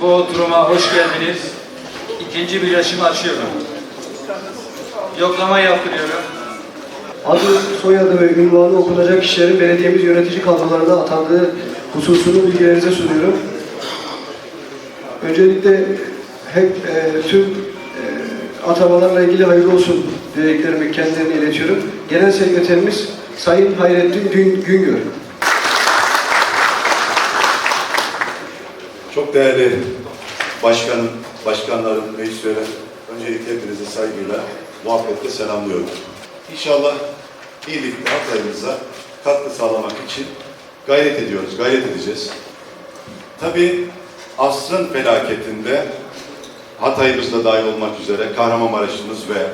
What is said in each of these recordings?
Bu oturuma hoş geldiniz. İkinci birleşimi açıyorum. Yoklama yaptırıyorum. Adı, soyadı ve ünvanı okunacak kişilerin belediyemiz yönetici kadrolarına atandığı hususunu bilgilerinize sunuyorum. Öncelikle hep e, tüm e, atamalarla ilgili hayırlı olsun dileklerimi kendilerine iletiyorum. Genel Sekreterimiz Sayın Hayrettin Gün, Güngör. Çok değerli başkanım, başkanlarım, meclis üyeleri, öncelikle hepinizi saygıyla, muhabbetle selamlıyorum. İnşallah birlikte Hatay'ımıza katkı sağlamak için gayret ediyoruz, gayret edeceğiz. Tabii asrın felaketinde Hatay'ımızda dahil olmak üzere Kahramanmaraş'ımız ve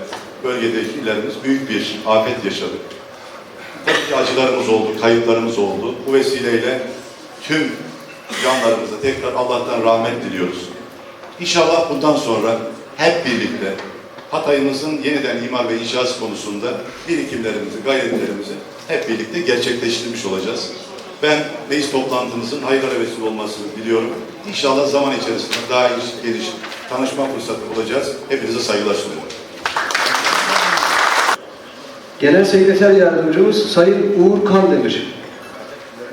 bölgedeki illerimiz büyük bir afet yaşadık. Tabii ki acılarımız oldu, kayıplarımız oldu. Bu vesileyle tüm canlarımıza tekrar Allah'tan rahmet diliyoruz. İnşallah bundan sonra hep birlikte Hatay'ımızın yeniden imar ve inşası konusunda birikimlerimizi, gayretlerimizi hep birlikte gerçekleştirmiş olacağız. Ben meclis toplantımızın hayırlara vesile olmasını diliyorum. İnşallah zaman içerisinde daha geniş, geniş tanışma fırsatı bulacağız. Hepinize saygılar sunuyorum. Genel Sekreter Yardımcımız Sayın Uğur Kandemir.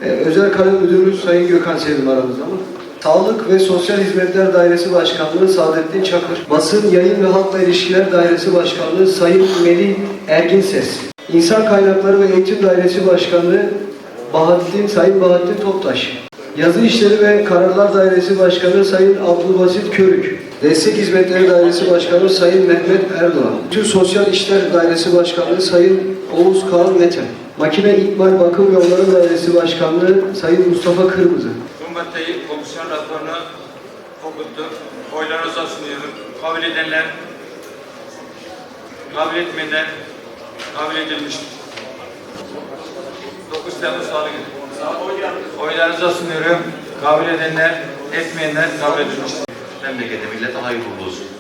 Ee, Özel Kalem Müdürümüz Sayın Gökhan Sevim aramızda mı? Sağlık ve Sosyal Hizmetler Dairesi Başkanlığı Saadettin Çakır. Basın, Yayın ve Halkla İlişkiler Dairesi Başkanlığı Sayın Melih Ergin Ses. İnsan Kaynakları ve Eğitim Dairesi Başkanlığı Bahattin, Sayın Bahattin Toptaş. Yazı İşleri ve Kararlar Dairesi Başkanı Sayın Abdülbasit Körük. Destek Hizmetleri Dairesi Başkanı Sayın Mehmet Erdoğan. Tüm Sosyal İşler Dairesi Başkanı Sayın Oğuz Kağan Mete. Makine İkmal Bakım ve Onarım Dairesi Başkanlığı Sayın Mustafa Kırmızı. Cumhurbaşkanı komisyon raporunu okuttuk. Oylarınıza sunuyorum. Kabul edenler, kabul etmeyenler kabul edilmiştir. 9 Temmuz Salı günü. Oylarınıza sunuyorum. Kabul edenler, etmeyenler kabul edilmiştir. Memlekete, millete hayırlı olsun.